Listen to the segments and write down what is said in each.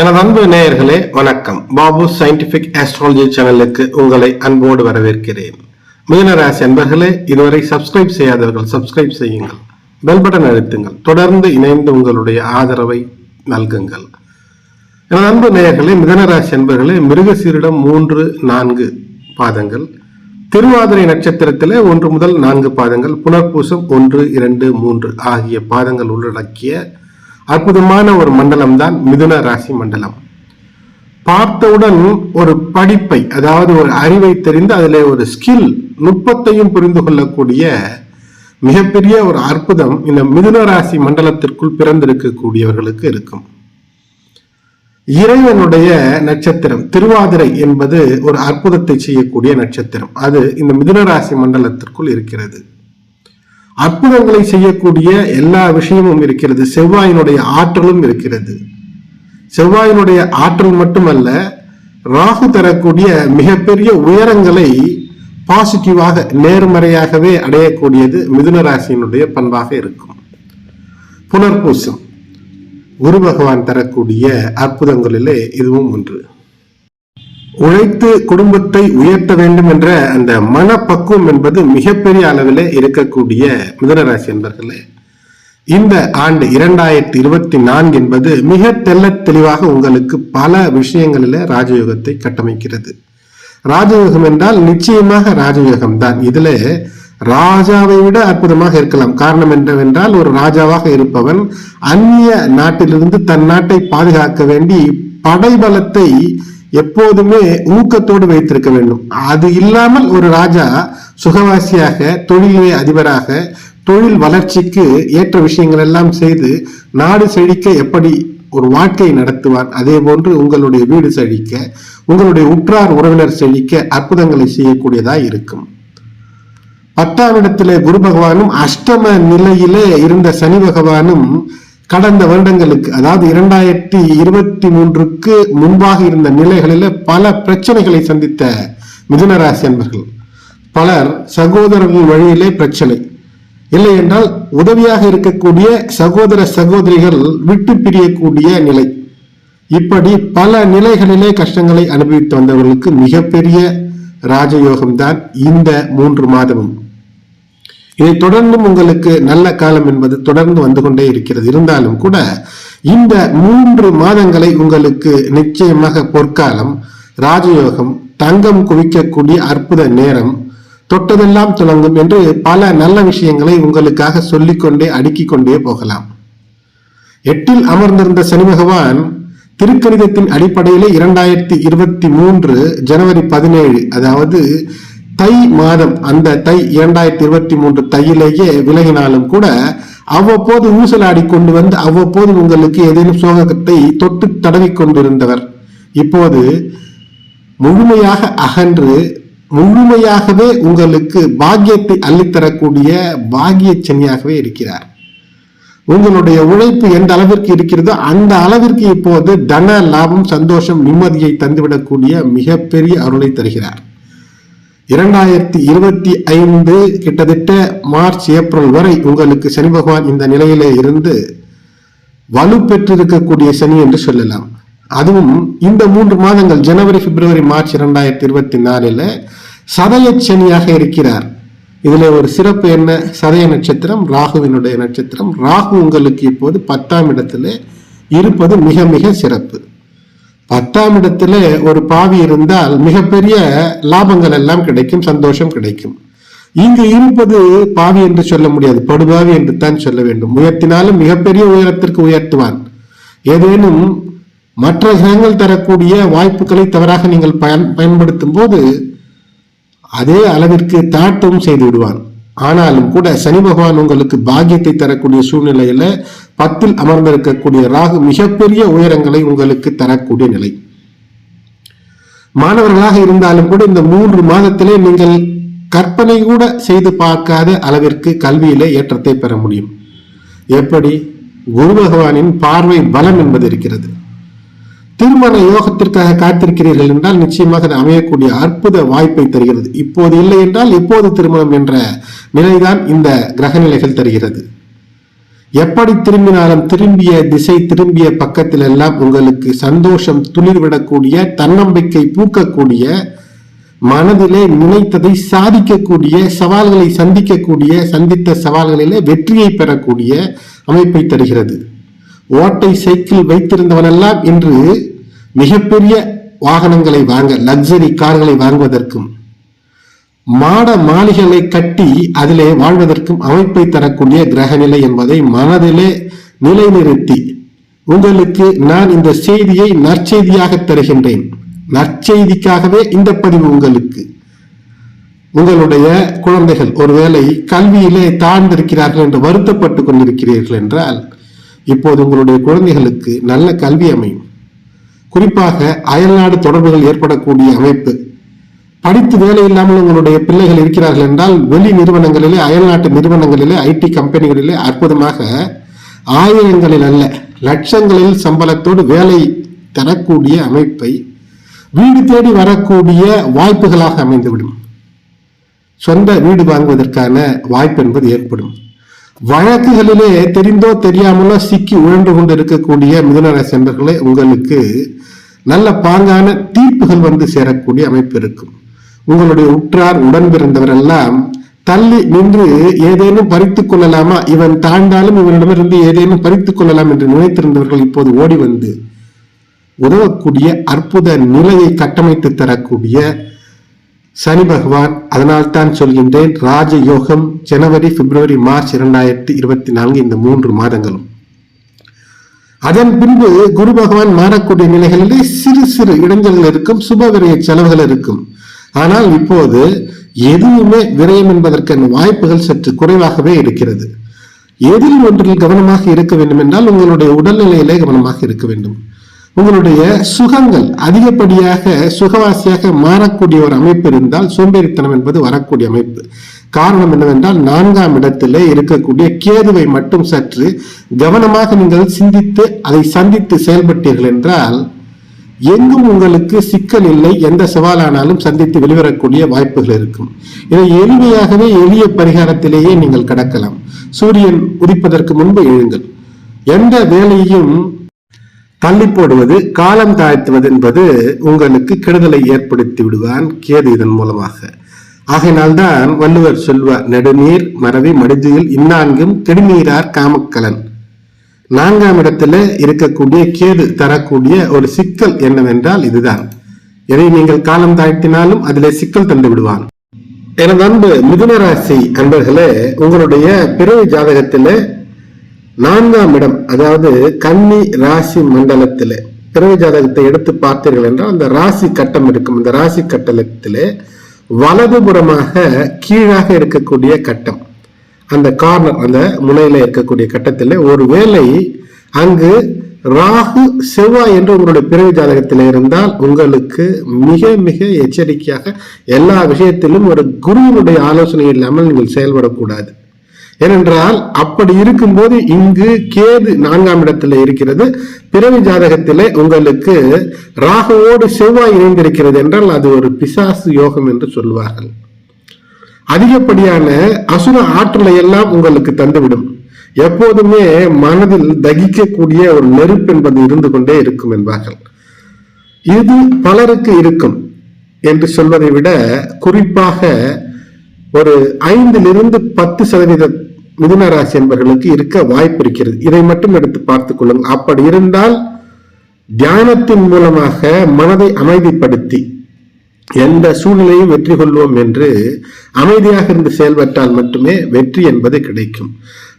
எனது அன்பு நேயர்களே வணக்கம். பாபு சயின்டிபிக் ஆஸ்ட்ராலஜி சேனலுக்கு உங்களை அன்போடு வரவேற்கிறேன். மீனராசி அன்பர்களே இதுவரை சப்ஸ்கிரைப் செய்யாதவர்கள் சப்ஸ்கிரைப் செய்யுங்கள். பெல் பட்டன் அழுத்துங்கள். தொடர்ந்து இணைந்து உங்களுடைய ஆதரவை நல்குங்கள். எனது அன்பு நேயர்களே மிதனராசி அன்பர்களே மிருகசீரிடம் மூன்று நான்கு பாதங்கள். திருவாதிரை நட்சத்திரத்திலே ஒன்று முதல் நான்கு பாதங்கள். புனர்பூசம் ஒன்று இரண்டு மூன்று ஆகிய பாதங்கள் உள்ளடக்கிய அற்புதமான ஒரு மண்டலம் தான் மிதுன ராசி மண்டலம். பார்த்தவுடன் ஒரு படிப்பை அதாவது ஒரு அறிவை தெரிந்து அதில் ஒரு ஸ்கில் நுட்பத்தையும் புரிந்து கொள்ளக்கூடிய மிகப்பெரிய ஒரு அற்புதம் இந்த மிதுன ராசி மண்டலத்திற்குள் பிறந்திருக்கக்கூடியவர்களுக்கு இருக்கும். இறைவனுடைய நட்சத்திரம் திருவாதிரை என்பது ஒரு அற்புதத்தை செய்யக்கூடிய நட்சத்திரம். அது இந்த மிதுன ராசி மண்டலத்திற்குள் இருக்கிறது. அற்புதங்களை செய்யக்கூடிய எல்லா விஷயமும் இருக்கிறது. செவ்வாயினுடைய ஆற்றலும் இருக்கிறது. செவ்வாயினுடைய ஆற்றல் மட்டுமல்ல ராகு தரக்கூடிய மிகப்பெரிய உயரங்களை பாசிட்டிவாக நேர்மறையாகவே அடையக்கூடியது மிதுன ராசியினுடைய பண்பாக இருக்கும். புனர்பூசம். குரு பகவான் தரக்கூடிய அற்புதங்களிலே இதுவும் ஒன்று. உழைத்து குடும்பத்தை உயர்த்த வேண்டும் என்ற அந்த மனப்பக்குவம் என்பது மிகப்பெரிய அளவில் இருக்கக்கூடிய மிதனராசி என்பர்களே இந்த ஆண்டு இரண்டாயிரத்தி இருபத்தி நான்கு என்பது மிக தெல்ல தெளிவாக உங்களுக்கு பல விஷயங்களில ராஜயோகத்தை கட்டமைக்கிறது. ராஜயோகம் என்றால் நிச்சயமாக ராஜயோகம் தான் இதுல ராஜாவை விட அற்புதமாக இருக்கலாம். காரணம் என்னவென்றால் ஒரு ராஜாவாக இருப்பவன் அந்நிய நாட்டிலிருந்து தன் நாட்டை பாதுகாக்க வேண்டி படைபலத்தை எப்போதுமே ஊக்கத்தோடு வைத்திருக்க வேண்டும். அது இல்லாமல் ஒரு ராஜா சுகவாசியாக தொழிலே அதிபராக தொழில் வளர்ச்சிக்கு ஏற்ற விஷயங்கள் எல்லாம் செய்து நாடு செழிக்க எப்படி ஒரு வாழ்க்கை நடத்துவார் அதே போன்று உங்களுடைய வீடு செழிக்க உங்களுடைய உற்றார் உறவினர் செழிக்க அற்புதங்களை செய்யக்கூடியதா இருக்கும். பத்தாம் இடத்திலே குரு பகவானும் அஷ்டம நிலையிலே இருந்த சனி பகவானும் கடந்த வருடங்களுக்கு அதாவது இரண்டாயிரத்தி இருபத்தி மூன்றுக்கு முன்பாக இருந்த நிலைகளில பல பிரச்சனைகளை சந்தித்த மிதுனராசி அன்பர்கள். பலர் சகோதரர்கள் வழியிலே பிரச்சனை. இல்லை என்றால் உதவியாக இருக்கக்கூடிய சகோதர சகோதரிகள் விட்டு பிரியக்கூடிய நிலை. இப்படி பல நிலைகளிலே கஷ்டங்களை அனுபவித்து வந்தவர்களுக்கு மிகப்பெரிய ராஜயோகம்தான் இந்த மூன்று மாதமும். இதை தொடர்ந்தும் உங்களுக்கு நல்ல காலம் என்பது தொடர்ந்து வந்து கொண்டே இருக்கிறது. இருந்தாலும் கூட இந்த மூன்று மாதங்களை உங்களுக்கு நிச்சயமாக பொற்காலம் ராஜயோகம் தங்கம் குவிக்கக்கூடிய அற்புத நேரம் தொட்டதெல்லாம் துளங்கும் என்று பல நல்ல விஷயங்களை உங்களுக்காக சொல்லிக்கொண்டே அடுக்கிக் கொண்டே போகலாம். எட்டில் அமர்ந்திருந்த சனி பகவான் திருக்கணிதத்தின் அடிப்படையிலே இரண்டாயிரத்தி இருபத்தி மூன்று ஜனவரி பதினேழு அதாவது தை மாதம் அந்த தை இரண்டாயிரத்தி இருபத்தி மூன்று தையிலேயே விலகினாலும் கூட அவ்வப்போது ஊசலாடி கொண்டு வந்து அவ்வப்போது உங்களுக்கு ஏதேனும் சோகத்தை தொட்டு தடவி கொண்டிருந்தவர். இப்போது முழுமையாக அகன்று முழுமையாகவே உங்களுக்கு பாக்கியத்தை அள்ளித்தரக்கூடிய பாக்கிய சனியாகவே இருக்கிறார். உங்களுடைய உழைப்பு எந்த அளவிற்கு இருக்கிறதோ அந்த அளவிற்கு இப்போது தன லாபம் சந்தோஷம் நிம்மதியை தந்துவிடக்கூடிய மிகப்பெரிய அருளை தருகிறார். இரண்டாயிரத்தி இருபத்தி ஐந்து கிட்டத்தட்ட மார்ச் ஏப்ரல் வரை உங்களுக்கு சனி பகவான் இந்த நிலையிலே இருந்து வலு பெற்றிருக்கக்கூடிய சனி என்று சொல்லலாம். அதுவும் இந்த மூன்று மாதங்கள் ஜனவரி பிப்ரவரி மார்ச் இரண்டாயிரத்தி இருபத்தி நாலுல சதய சனியாக இருக்கிறார். இதுல ஒரு சிறப்பு என்ன? சதய நட்சத்திரம் ராகுவினுடைய நட்சத்திரம். ராகு உங்களுக்கு இப்போது பத்தாம் இடத்துல இருப்பது மிக மிக சிறப்பு. பத்தாம் இடத்துல ஒரு பாவி இருந்தால் மிகப்பெரிய லாபங்கள் எல்லாம் கிடைக்கும் சந்தோஷம் கிடைக்கும். இங்கு இருப்பது பாவி என்று சொல்ல முடியாது படுபாவி என்று தான் சொல்ல வேண்டும். உயர்த்தினாலும் மிகப்பெரிய உயரத்திற்கு உயர்த்துவான். ஏதேனும் மற்ற கிரகங்கள் தரக்கூடிய வாய்ப்புகளை தவறாக நீங்கள் பயன் பயன்படுத்தும் போது அதே அளவிற்கு தாட்டும் செய்து விடுவான் ஆனாலும் கூட சனி பகவான் உங்களுக்கு பாக்கியத்தை தரக்கூடிய சூழ்நிலையில பத்தில் அமர்ந்திருக்கக்கூடிய ராகு மிகப்பெரிய உயரங்களை உங்களுக்கு தரக்கூடிய நிலை. மாணவர்களாக இருந்தாலும் கூட இந்த மூன்று மாதத்திலே நீங்கள் கற்பனை கூட செய்து பார்க்காத அளவிற்கு கல்வியிலே ஏற்றத்தை பெற முடியும். எப்படி? குரு பகவானின் பார்வை பலம் என்பது இருக்கிறது. திருமண யோகத்திற்காக காத்திருக்கிறீர்கள் என்றால் நிச்சயமாக அது அமையக்கூடிய அற்புத வாய்ப்பை தருகிறது. இப்போது இல்லை என்றால் இப்போது திருமணம் என்ற நிலைதான் இந்த கிரக நிலைகள் தருகிறது. எப்படி திரும்பினாலும் திரும்பிய திசை திரும்பிய பக்கத்தில் எல்லாம் உங்களுக்கு சந்தோஷம் துளிர்விடக்கூடிய தன்னம்பிக்கை பூக்கக்கூடிய மனதிலே நினைத்ததை சாதிக்கக்கூடிய சவால்களை சந்திக்கக்கூடிய சந்தித்த சவால்களிலே வெற்றியை பெறக்கூடிய அமைப்பை தருகிறது. ஓட்டை சைக்கிள் வைத்திருந்தவனெல்லாம் இன்று மிகப்பெரிய வாகனங்களை வாங்க லக்ஸரி கார்களை வாங்குவதற்கும் மாட மாளிகளை கட்டி அதிலே வாழ்வதற்கும் அமைப்பை தரக்கூடிய கிரகநிலை என்பதை மனதிலே நிலைநிறுத்தி உங்களுக்கு நான் இந்த செய்தியை நற்செய்தியாக தருகின்றேன். நற்செய்திக்காகவே இந்த பதிவு உங்களுக்கு. உங்களுடைய குழந்தைகள் ஒருவேளை கல்வியிலே தாழ்ந்திருக்கிறார்கள் என்று வருத்தப்பட்டு கொண்டிருக்கிறீர்கள் என்றால் இப்போது உங்களுடைய குழந்தைகளுக்கு நல்ல கல்வி அமையும். குறிப்பாக அயல்நாடு தொடர்புகள் ஏற்படக்கூடிய அமைப்பு படித்து வேலை இல்லாமல் உங்களுடைய பிள்ளைகள் இருக்கிறார்கள் என்றால் வெளி நிறுவனங்களிலே அயல்நாட்டு நிறுவனங்களிலே ஐடி கம்பெனிகளிலே அற்புதமாக ஆயிரங்களில் அல்ல லட்சங்களில் சம்பளத்தோடு வேலை தரக்கூடிய அமைப்பை வீடு தேடி வரக்கூடிய வாய்ப்புகளாக அமைந்துவிடும். சொந்த வீடு வாங்குவதற்கான வாய்ப்பு என்பது ஏற்படும். வழக்குகளிலே தெரிந்தோ தெரியாமலோ சிக்கி உழன்று கொண்டு இருக்கக்கூடிய மிதுனராசி சென்றர்களை உங்களுக்கு நல்ல பாங்கான தீர்ப்புகள் வந்து சேரக்கூடிய அமைப்பு இருக்கும். உங்களுடைய உற்றார் உடன் பிறந்தவர் எல்லாம் தள்ளி நின்று ஏதேனும் பறித்துக் கொள்ளலாமா? இவன் தாழ்ந்தாலும் இவனிடமிருந்து ஏதேனும் பறித்துக் கொள்ளலாம் என்று நினைத்திருந்தவர்கள் இப்போது ஓடி வந்து உதவக்கூடிய அற்புத நிலையை கட்டமைத்து தரக்கூடிய சனி பகவான் அதனால் தான் சொல்கின்றேன் ராஜயோகம் ஜனவரி பிப்ரவரி மார்ச் இரண்டாயிரத்தி இருபத்தி நான்கு இந்த மூன்று மாதங்களும். அதன் பின்பு குரு பகவான் மாறக்கூடிய நிலைகளிலே சிறு சிறு இடைஞ்சல்கள் இருக்கும் சுபவிரைய செலவுகள் இருக்கும். ஆனால் இப்போது எதுவுமே விரயம் என்பதற்கான வாய்ப்புகள் சற்று குறைவாகவே இருக்கிறது. எதில் ஒன்றில் கவனமாக இருக்க வேண்டும் என்றால் உங்களுடைய உடல்நிலையிலே கவனமாக இருக்க வேண்டும். உங்களுடைய சுகங்கள் அதிகப்படியாக சுகவாசியாக மாறக்கூடிய ஒரு அமைப்பு இருந்தால் சோம்பேறித்தனம் என்பது வரக்கூடிய அமைப்பு. காரணம் என்னவென்றால் நான்காம் இடத்திலே இருக்கக்கூடிய கேதுவை மட்டும் சற்று கவனமாக நீங்கள் சிந்தித்து அதை சந்தித்து செயல்பட்டீர்கள் என்றால் எங்கும் உங்களுக்கு சிக்கல் இல்லை எந்த சவாலானாலும் சந்தித்து வெளிவரக்கூடிய வாய்ப்புகள் இருக்கும். இதை எளிமையாகவே எளிய பரிகாரத்திலேயே நீங்கள் கடக்கலாம். சூரியன் உதிப்பதற்கு முன்பு எழுங்கள். எந்த வேலையையும் தள்ளி போடுவது காலம் தாழ்த்துவது என்பது உங்களுக்கு கெடுதலை ஏற்படுத்தி விடுவான் கேது இதன் மூலமாக. ஆகையினால்தான் வள்ளுவர் சொல்வார் நெடுநீர் மறவி மடிதியில் இன்னான்கும் கெடுநீரார் காமக்கலன். நான்காம் இடத்துல இருக்கக்கூடிய கேது தரக்கூடிய ஒரு சிக்கல் என்னவென்றால் இதுதான். எதை நீங்கள் காலம் தாழ்த்தினாலும் அதிலே சிக்கல் தந்து விடுவான். எனது அன்பு மிதுனராசி அன்பர்களே உங்களுடைய பிறவி ஜாதகத்தில் நான்காம் இடம் அதாவது கன்னி ராசி மண்டலத்தில் பிறவி ஜாதகத்தை எடுத்து பார்த்தீர்கள் என்றால் அந்த ராசி கட்டம் இருக்கும். அந்த ராசி கட்டளத்திலே வலதுபுறமாக கீழாக இருக்கக்கூடிய கட்டம். அந்த கார்னர் அந்த முனையில இருக்கக்கூடிய கட்டத்தில் ஒருவேளை அங்கு ராகு செவ்வாய் என்று உங்களுடைய பிறவி ஜாதகத்தில் இருந்தால் உங்களுக்கு மிக மிக எச்சரிக்கையாக எல்லா விஷயத்திலும் ஒரு குருவினுடைய ஆலோசனை இல்லாமல் நீங்கள் செயல்படக்கூடாது. ஏனென்றால் அப்படி இருக்கும்போது இங்கு கேது நான்காம் இடத்துல இருக்கிறது. பிறவி ஜாதகத்திலே உங்களுக்கு ராகுவோடு செவ்வாய் இணைந்திருக்கிறது என்றால் அது ஒரு பிசாசு யோகம் என்று சொல்வார்கள். அதிகப்படியான அசுர ஆற்றலை எல்லாம் உங்களுக்கு தந்துவிடும். எப்போதுமே மனதில் தகிக்கக்கூடிய ஒரு நெருப்பு என்பது இருந்து கொண்டே இருக்கும் என்பார்கள். இது பலருக்கு இருக்கும் என்று சொல்வதை விட குறிப்பாக ஒரு ஐந்திலிருந்து பத்து சதவீத மிதுன ராசி என்பவர்களுக்கு இருக்க வாய்ப்பு இருக்கிறது. இதை மட்டும் எடுத்து பார்த்துக் கொள்ளுங்கள். அப்படி இருந்தால் தியானத்தின் மூலமாக மனதை அமைதிப்படுத்தி எந்த சூழ்நிலையும் வெற்றி கொள்வோம் என்று அமைதியாக இருந்து செயல்பட்டால் மட்டுமே வெற்றி என்பது கிடைக்கும்.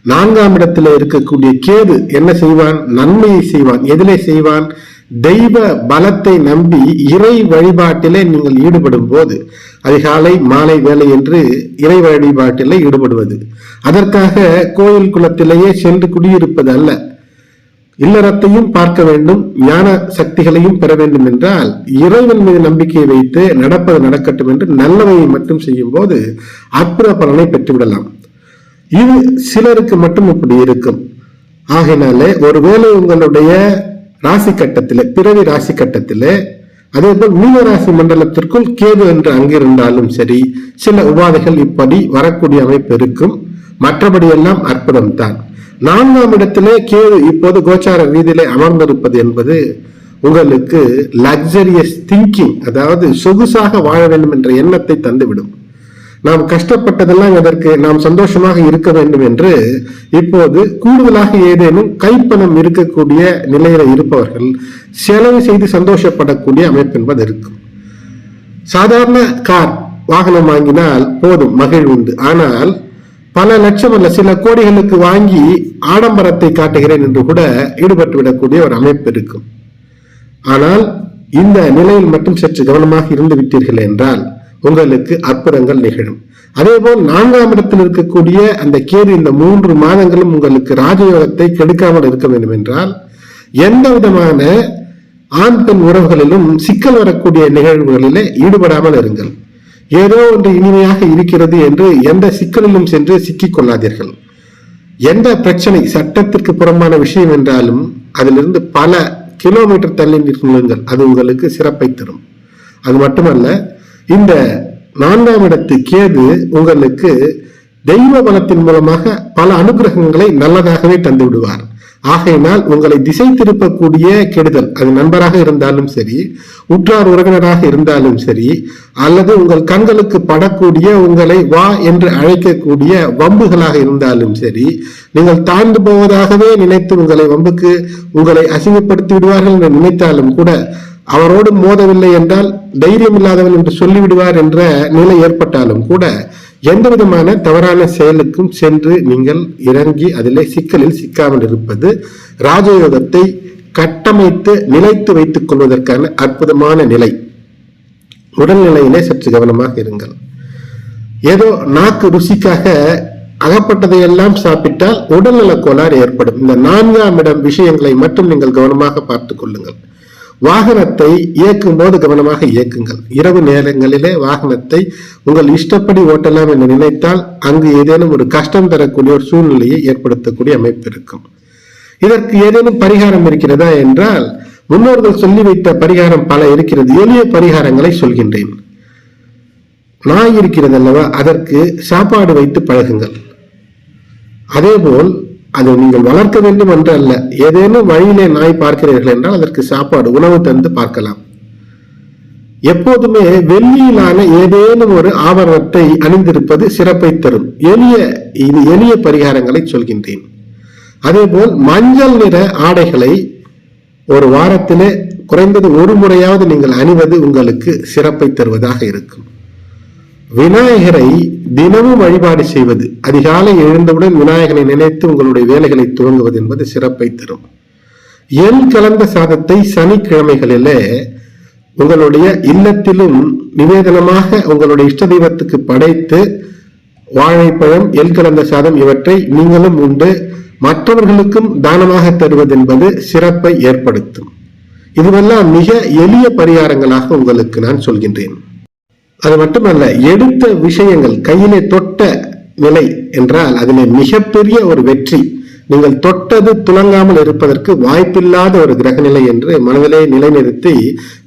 நான்காம் இடத்துல இருக்கக்கூடிய கேது என்ன செய்வான்? நன்மையை செய்வான். எதிலே செய்வான்? தெய்வ பலத்தை நம்பி இறை வழிபாட்டிலே நீங்கள் ஈடுபடும் போது அதிகாலை மாலை வேலை என்று இறை வழிபாட்டிலே ஈடுபடுவது. அதற்காக கோயில் குளத்திலேயே சென்று குடியிருப்பது அல்ல. இல்லறத்தையும் பார்க்க வேண்டும் ஞான சக்திகளையும் பெற வேண்டும் என்றால் இறைவன் மீது நம்பிக்கையை வைத்து நடப்பது நடக்கட்டும் என்று நல்லவையை மட்டும் செய்யும் போது அற்புத பலனை பெற்றுவிடலாம். இது சிலருக்கு மட்டும் இப்படி இருக்கும். ஆகினாலே ஒருவேளை உங்களுடைய ராசி கட்டத்திலே பிறவி ராசி கட்டத்திலே அதே போல் மீனராசி மண்டலத்திற்குள் கேது என்று அங்கிருந்தாலும் சரி சில உபாதைகள் இப்படி வரக்கூடிய அமைப்பு இருக்கும். மற்றபடியெல்லாம் அற்புதம்தான். அற்புதம் தான் நான்காம் இடத்திலே கேது இப்போது கோச்சார வீதியிலே அமர்ந்திருப்பது என்பது உங்களுக்கு லக்ஸரியஸ் திங்கிங் அதாவது சொகுசாக வாழ வேண்டும் என்ற எண்ணத்தை தந்துவிடும். நாம் கஷ்டப்பட்டதெல்லாம் எதற்கு? நாம் சந்தோஷமாக இருக்க வேண்டும் என்று இப்போது கூடுதலாக ஏதேனும் கைப்பணம் இருக்கக்கூடிய நிலையில இருப்பவர்கள் செலவு செய்து சந்தோஷப்படக்கூடிய அமைப்பு என்பது இருக்கும். சாதாரண கார் வாகனம் வாங்கினால் போதும் மகிழ்வு உண்டு. ஆனால் பல லட்சம் அல்ல சில கோடிகளுக்கு வாங்கி ஆடம்பரத்தை காட்டுகிறேன் என்று கூட ஈடுபட்டு விடக்கூடிய ஒரு அமைப்பு இருக்கும். ஆனால் இந்த நிலையில் மட்டும் சற்று கவனமாக இருந்து விட்டீர்கள் என்றால் உங்களுக்கு அற்புதங்கள் நிகழும். அதேபோல் நான்காம் இடத்தில் இருக்கக்கூடிய அந்த கேது இந்த மூன்று மாதங்களும் உங்களுக்கு ராஜயோகத்தை கெடுக்காமல் இருக்க வேண்டும் என்றால் எந்த விதமான ஆண் பெண் உறவுகளிலும் சிக்கல் வரக்கூடிய நிகழ்வுகளிலே ஈடுபடாமல் இருங்கள். ஏதோ ஒன்று இனிமையாக இருக்கிறது என்று எந்த சிக்கலிலும் சென்று சிக்கிக் கொள்ளாதீர்கள். எந்த பிரச்சனை சட்டத்திற்கு புறம்பான விஷயம் என்றாலும் அதிலிருந்து பல கிலோமீட்டர் தள்ளி நிற்குங்கள் அது உங்களுக்கு சிறப்பை தரும். அது மட்டுமல்ல இந்த நான்காம் இடத்து கேது உங்களுக்கு தெய்வ பலத்தின் மூலமாக பல அனுகிரகங்களை நல்லதாகவே தந்து விடுவார் ஆகையினால் உங்களை திசை திருப்பக்கூடிய கெடுதல் அது நண்பராக இருந்தாலும் சரி உற்றார் உறவினராக இருந்தாலும் சரி அல்லது உங்கள் கண்களுக்கு படக்கூடிய உங்களை வா என்று அழைக்கக்கூடிய வம்புகளாக இருந்தாலும் சரி நீங்கள் தாழ்ந்து போவதாகவே நினைத்து உங்களை வம்புக்கு உங்களை அசிங்கப்படுத்தி விடுவார்கள் என்று நினைத்தாலும் கூட அவரோடு மோதவில்லை என்றால் தைரியம் இல்லாதவன் என்று சொல்லிவிடுவார் என்ற நிலை ஏற்பட்டாலும் கூட எந்த விதமான தவறான செயலுக்கும் சென்று நீங்கள் இறங்கி அதிலே சிக்கலில் சிக்காமல் இருப்பது ராஜயோகத்தை கட்டமைத்து நிலைத்து வைத்துக் கொள்வதற்கான அற்புதமான நிலை. உடல்நிலையிலே சற்று கவனமாக இருங்கள். ஏதோ நாக்கு ருசிக்காக அகப்பட்டதையெல்லாம் சாப்பிட்டால் உடல்நலக் கோளாறு ஏற்படும். இந்த நான்காம் இடம் விஷயங்களை மட்டும் நீங்கள் கவனமாக பார்த்துக் கொள்ளுங்கள். வாகனத்தை இயக்கும் போது கவனமாக இயக்குங்கள். இரவு நேரங்களிலே வாகனத்தை உங்கள் இஷ்டப்படி ஓட்டலாம் என்று நினைத்தால் அங்கு ஏதேனும் ஒரு கஷ்டம் தரக்கூடிய ஒரு சூழ்நிலையை ஏற்படுத்தக்கூடிய அமைப்பு இருக்கும். இதற்கு ஏதேனும் பரிகாரம் இருக்கிறதா என்றால் முன்னோர்கள் சொல்லி வைத்த பரிகாரம் பல இருக்கிறது. எளிய பரிகாரங்களை சொல்கின்றேன். நாய் இருக்கிறது அல்லவா? அதற்கு சாப்பாடு வைத்து பழகுங்கள். அதேபோல் அதை நீங்கள் வளர்க்க வேண்டும் என்று அல்ல. ஏதேனும் வழியிலே நாய் பார்க்கிறீர்கள் என்றால் அதற்கு சாப்பாடு உணவு தந்து பார்க்கலாம். எப்போதுமே வெள்ளியிலான ஏதேனும் ஒரு ஆவரணத்தை அணிந்திருப்பது சிறப்பை தரும். எளிய இது எளிய பரிகாரங்களை சொல்கின்றேன். அதேபோல் மஞ்சள் நிற ஆடைகளை ஒரு வாரத்திலே குறைந்தது ஒரு முறையாவது நீங்கள் அணிவது உங்களுக்கு சிறப்பை தருவதாக இருக்கும். விநாயகரை தினமும் வழிபாடு செய்வது அதிகாலை எழுந்தவுடன் விநாயகரை நினைத்து உங்களுடைய வேலைகளை துவங்குவது என்பது சிறப்பை தரும். எல் கலந்த சாதத்தை சனிக்கிழமைகளிலே உங்களுடைய இல்லத்திலும் நிவேதனமாக உங்களுடைய இஷ்ட தெய்வத்துக்கு படைத்து வாழைப்பழம் எல் கலந்த சாதம் இவற்றை நீங்களும் உண்டு. மற்றவர்களுக்கும் தானமாக தருவது என்பது சிறப்பை ஏற்படுத்தும். இதுவெல்லாம் மிக எளிய பரிகாரங்களாக உங்களுக்கு நான் சொல்கின்றேன். அது மட்டுமல்ல எடுத்த விஷயங்கள் கையிலே தொட்ட நிலை என்றால் அதிலே மிகப்பெரிய ஒரு வெற்றி. நீங்கள் தொட்டது துலங்காமல் இருப்பதற்கு வாய்ப்பில்லாத ஒரு கிரகநிலை என்று மனதிலே நிலைநிறுத்தி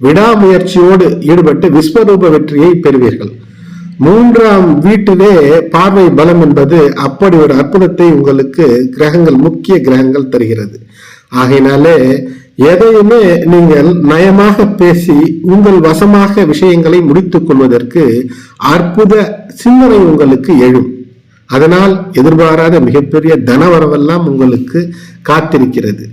விடாமுயற்சியோடு ஈடுபட்டு விஸ்வரூப வெற்றியை பெறுவீர்கள். மூன்றாம் வீட்டிலே பார்வை பலம் என்பது அப்படி ஒரு அற்புதத்தை உங்களுக்கு கிரகங்கள் முக்கிய கிரகங்கள் தருகிறது. ஆகையினாலே எதையுமே நீங்கள் நயமாக பேசி உங்கள் வசமாக விஷயங்களை முடித்துக் கொள்வதற்கு அற்புத சிந்தனை உங்களுக்கு எழும். அதனால் எதிர்பாராத மிகப்பெரிய தனவரவெல்லாம் உங்களுக்கு காத்திருக்கிறது.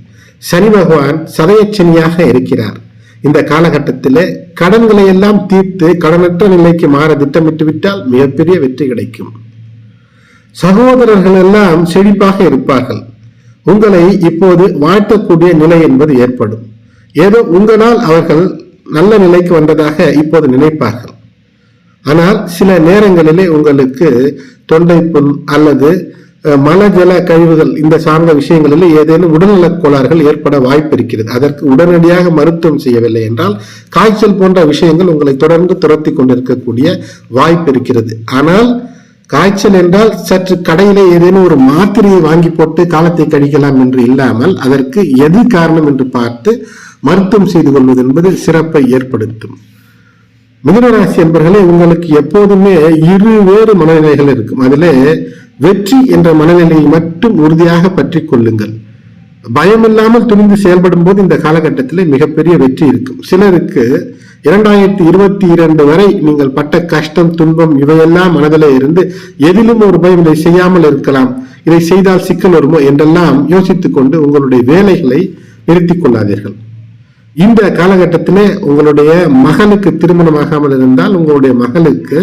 சனி பகவான் சதயச்சனியாக இருக்கிறார். இந்த காலகட்டத்தில் கடன்களை எல்லாம் தீர்த்து கடனற்ற நிலைக்கு மாற திட்டமிட்டு விட்டால் மிகப்பெரிய வெற்றி கிடைக்கும். சகோதரர்கள் எல்லாம் செழிப்பாக இருப்பார்கள். உங்களை இப்போது வாழ்த்தக்கூடிய நிலை என்பது ஏற்படும். ஏதோ உங்களால் அவர்கள் நல்ல நிலைக்கு வந்ததாக இப்போது நினைப்பார்கள். ஆனால் சில நேரங்களிலே உங்களுக்கு தொண்டை புண் அல்லது மலஜல கழிவுகள் இந்த சார்ந்த விஷயங்களில் ஏதேனும் உடல்நலக் கோளாறுகள் ஏற்பட வாய்ப்பு இருக்கிறது. அதற்கு உடனடியாக மருத்துவம் செய்யவில்லை என்றால் காய்ச்சல் போன்ற விஷயங்கள் உங்களை தொடர்ந்து துரத்தி கொண்டிருக்கக்கூடிய வாய்ப்பு இருக்கிறது. ஆனால் காய்ச்சல் என்றால் சற்று கடையிலே ஏதேனும் ஒரு மாத்திரையை வாங்கி போட்டு காலத்தை கழிக்கலாம் என்று இல்லாமல் அதற்கு எது காரணம் என்று பார்த்து மருத்துவம் செய்து கொள்வது என்பது சிறப்பை ஏற்படுத்தும். மிதனராசி என்பர்களே உங்களுக்கு எப்போதுமே இரு வேறு மனநிலைகள் இருக்கும். அதிலே வெற்றி என்ற மனநிலையை மட்டும் உறுதியாக பற்றி கொள்ளுங்கள். பயமில்லாமல் துணிந்து செயல்படும் போது இந்த காலகட்டத்தில் மிகப்பெரிய வெற்றி இருக்கும். சிலருக்கு இரண்டாயிரத்தி இருபத்தி இரண்டு வரை நீங்கள் பட்ட கஷ்டம் துன்பம் இவையெல்லாம் மனதிலே இருந்து எதிலும் ஒரு பயம் இதை செய்யாமல் இருக்கலாம். இதை செய்தால் சிக்கல் வருமோ என்றெல்லாம் யோசித்துக் கொண்டு உங்களுடைய வேலைகளை நிறுத்திக் கொள்ளாதீர்கள். இந்த காலகட்டத்திலே உங்களுடைய மகளுக்கு திருமணமாகாமல் இருந்தால் உங்களுடைய மகளுக்கு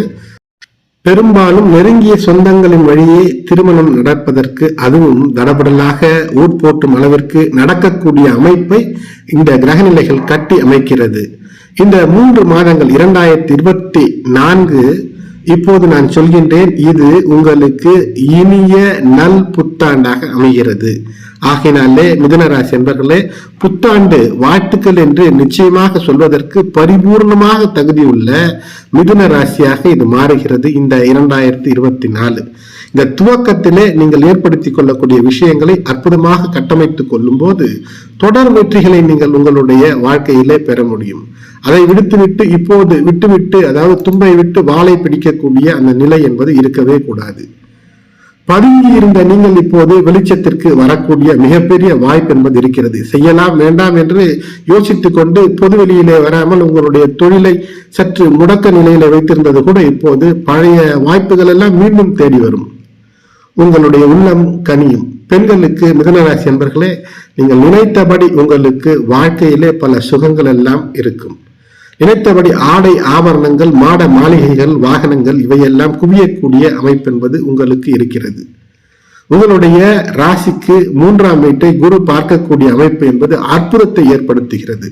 பெரும்பாலும் நெருங்கிய சொந்தங்களின் வழியே திருமணம் நடப்பதற்கு அதுவும் தடபடலாக ஊர் போட்டும் அளவிற்கு நடக்கக்கூடிய அமைப்பை இந்த கிரகநிலைகள் கட்டி அமைக்கிறது. இந்த மூன்று மாதங்கள் இரண்டாயிரத்தி இருபத்தி நான்கு இப்போது நான் சொல்கின்றேன் இது உங்களுக்கு இனிய நல் புத்தாண்டாக அமைகிறது. ஆகையினாலே மிதனராசி என்பர்களே புத்தாண்டு வாழ்த்துக்கள் என்று நிச்சயமாக சொல்வதற்கு பரிபூர்ணமாக தகுதியுள்ள மிதுன ராசியாக இது மாறுகிறது இந்த இரண்டாயிரத்தி இருபத்தி நாலு. இந்த துவக்கத்திலே நீங்கள் ஏற்படுத்திக் கொள்ளக்கூடிய விஷயங்களை அற்புதமாக கட்டமைத்துக் கொள்ளும் போது தொடர் வெற்றிகளை நீங்கள் உங்களுடைய வாழ்க்கையிலே பெற முடியும். அதை விடுத்துவிட்டு இப்போது விட்டுவிட்டு அதாவது தும்பை விட்டு வாளை பிடிக்கக்கூடிய அந்த நிலை என்பது இருக்கவே கூடாது. பதுங்கி இருந்த நீங்கள் இப்போது வெளிச்சத்திற்கு வரக்கூடிய மிகப்பெரிய வாய்ப்பு என்பது இருக்கிறது. செய்யலாம் வேண்டாம் என்று யோசித்துக் கொண்டு பொது வெளியிலே வராமல் உங்களுடைய தொழிலை சற்று முடக்க நிலையில வைத்திருந்தது கூட இப்போது பழைய வாய்ப்புகள் எல்லாம் மீண்டும் தேடி வரும். உங்களுடைய உள்ளம் கனியும். பெண்களுக்கு மிதனராசி என்பர்களே நீங்கள் நினைத்தபடி உங்களுக்கு வாழ்க்கையிலே பல சுகங்கள் எல்லாம் இருக்கும். நினைத்தபடி ஆடை ஆபரணங்கள் மாட மாளிகைகள் வாகனங்கள் இவையெல்லாம் குவியக்கூடிய அமைப்பு என்பது உங்களுக்கு இருக்கிறது. உங்களுடைய ராசிக்கு மூன்றாம் வீட்டை குரு பார்க்கக்கூடிய அமைப்பு என்பது அற்புதத்தை ஏற்படுத்துகிறது.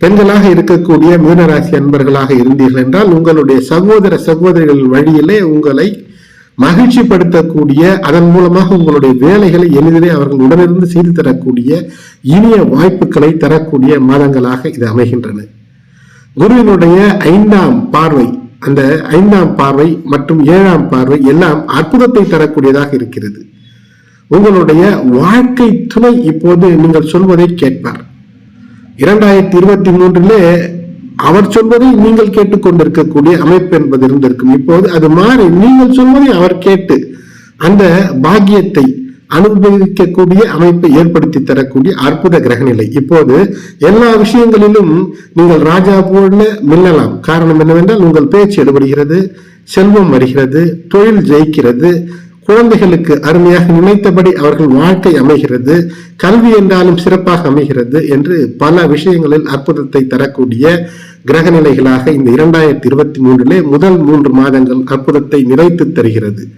பெண்களாக இருக்கக்கூடிய மீனராசி அன்பர்களாக இருந்தீர்கள் என்றால் உங்களுடைய சகோதர சகோதரிகள் வழியிலே உங்களை மகிழ்ச்சிப்படுத்தக்கூடிய அதன் மூலமாக உங்களுடைய வேலைகளை எளிதிலே அவர்கள் உடனிருந்து செய்து தரக்கூடிய இனிய வாய்ப்புகளை தரக்கூடிய மாதங்களாக இது அமைகின்றன. குருவினுடைய ஐந்தாம் பார்வை அந்த ஐந்தாம் பார்வை மற்றும் ஏழாம் பார்வை எல்லாம் அற்புதத்தை தரக்கூடியதாக இருக்கிறது. உங்களுடைய வாழ்க்கை துணை இப்போது நீங்கள் சொல்வதை கேட்பார். இரண்டாயிரத்தி இருபத்தி மூன்றிலே அவர் சொல்வதை நீங்கள் கேட்டுக்கொண்டிருக்கக்கூடிய அமைப்பு என்பது இருந்திருக்கும். இப்போது அது மாறி நீங்கள் சொல்வதை அவர் கேட்டு அந்த பாக்கியத்தை அனுபவிக்கக்கூடிய அமைப்பை ஏற்படுத்தி தரக்கூடிய அற்புத கிரகநிலை. இப்போது எல்லா விஷயங்களிலும் நீங்கள் ராஜா போல மில்லலாம் காரணம் என்னவென்றால் உங்கள் பேச்சு எடுபடுகிறது செல்வம் வருகிறது தொழில் ஜெயிக்கிறது குழந்தைகளுக்கு அருமையாக நினைத்தபடி அவர்கள் வாழ்க்கை அமைகிறது கல்வி என்றாலும் சிறப்பாக அமைகிறது என்று பல விஷயங்களில் அற்புதத்தை தரக்கூடிய கிரகநிலைகளாக இந்த இரண்டாயிரத்தி இருபத்தி மூன்றிலே முதல் மூன்று மாதங்கள் அற்புதத்தை நிறைத்து தருகிறது.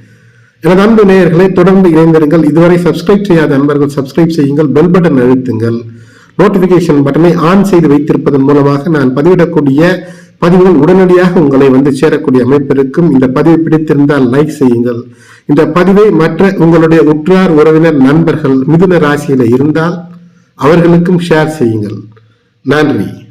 எனது அன்பு நேயர்களை தொடர்ந்து இணைந்திருங்கள். இதுவரை சப்ஸ்கிரைப் செய்யாத நண்பர்கள் சப்ஸ்கிரைப் செய்யுங்கள். பெல் பட்டன் அழுத்துங்கள். நோட்டிபிகேஷன் பட்டனை ஆன் செய்து வைத்திருப்பதன் மூலமாக நான் பதிவிடக்கூடிய பதிவுகள் உடனடியாக உங்களை வந்து சேரக்கூடிய அமைப்பிற்கும் இந்த பதிவு பிடித்திருந்தால் லைக் செய்யுங்கள். இந்த பதிவை மற்ற உங்களுடைய உற்றார் உறவினர் நண்பர்கள் மிதுன ராசியில இருந்தால் அவர்களுக்கும் ஷேர் செய்யுங்கள். நன்றி.